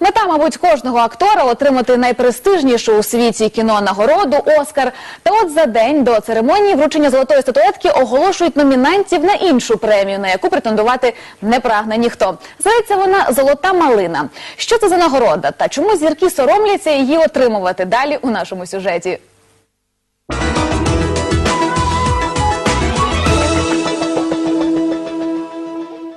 Мета, мабуть, кожного актора отримати найпрестижнішу у світі кінонагороду Оскар. Та от за день до церемонії вручення золотої статуетки оголошують номінантів на іншу премію, на яку претендувати не прагне ніхто. Зветься вона Золота малина. Що це за нагорода та чому зірки соромляться її отримувати? Далі у нашому сюжеті.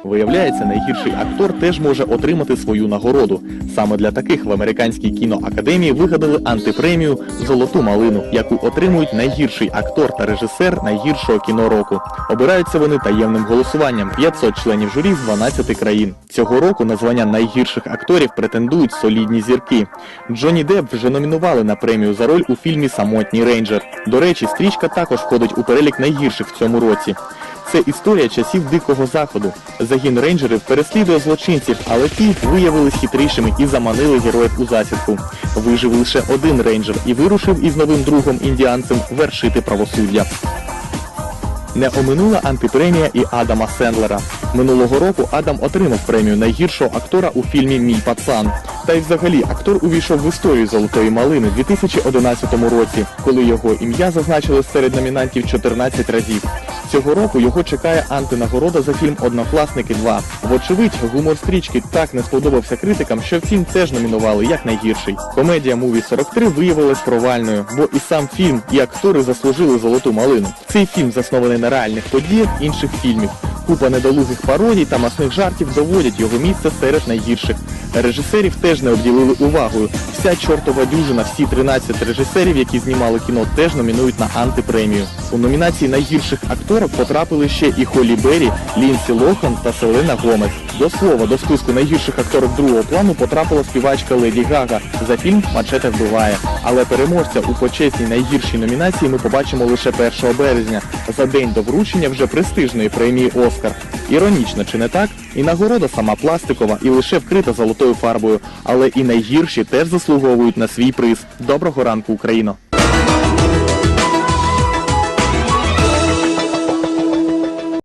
Виявляється, найгірший актор теж може отримати свою нагороду. Саме для таких в американській кіноакадемії вигадали антипремію Золоту малину, яку отримують найгірший актор та режисер найгіршого кіно року. Обираються вони таємним голосуванням 500 членів журі з 12 країн. Цього року на звання найгірших акторів претендують солідні зірки. Джонні Депп вже номінували на премію за роль у фільмі Самотній рейнджер. До речі, стрічка також входить у перелік найгірших в цьому році. Це історія часів дикого заходу. Загін рейнджерів переслідує злочинців, але ті виявились хитрішими і заманили героїв у засідку. Вижив лише один рейнджер і вирушив із новим другом індіанцем вершити правосуддя. Не оминула антипремія і Адама Сендлера. Минулого року Адам отримав премію найгіршого актора у фільмі Мій пацан. Та й взагалі актор увійшов в історію золотої малини в 2011 році, коли його ім'я зазначили серед номінантів 14 разів. Цього року його чекає антинагорода за фільм Однокласники 2. Вочевидь, гумор стрічки так не сподобався критикам, що фільм теж номінували як найгірший. Комедія Муві 43 виявилась провальною, бо і сам фільм, і актори заслужили золоту малину. Цей фільм заснований на реальних подіях інших фільмів. Купа недолугих пародій та масних жартів доводять його місце серед найгірших. Режисерів теж не обділили увагою. Вся чортова дюжина, всі 13 режисерів, які знімали кіно, теж номінують на антипремію. У номінації найгірших акторок потрапили ще і Холі Беррі, Лінсі Лохан та Селена Гомес. До слова, до списку найгірших акторок другого плану потрапила співачка Леді Гага за фільм Мачете вбиває. Але переможця у почесній найгіршій номінації ми побачимо лише 1 березня, за день до вручення вже престижної премії Оскар. Іронічно, чи не так? І нагорода сама пластикова і лише вкрита золотою фарбою, але і найгірші теж заслуговують на свій приз. Доброго ранку, Україно!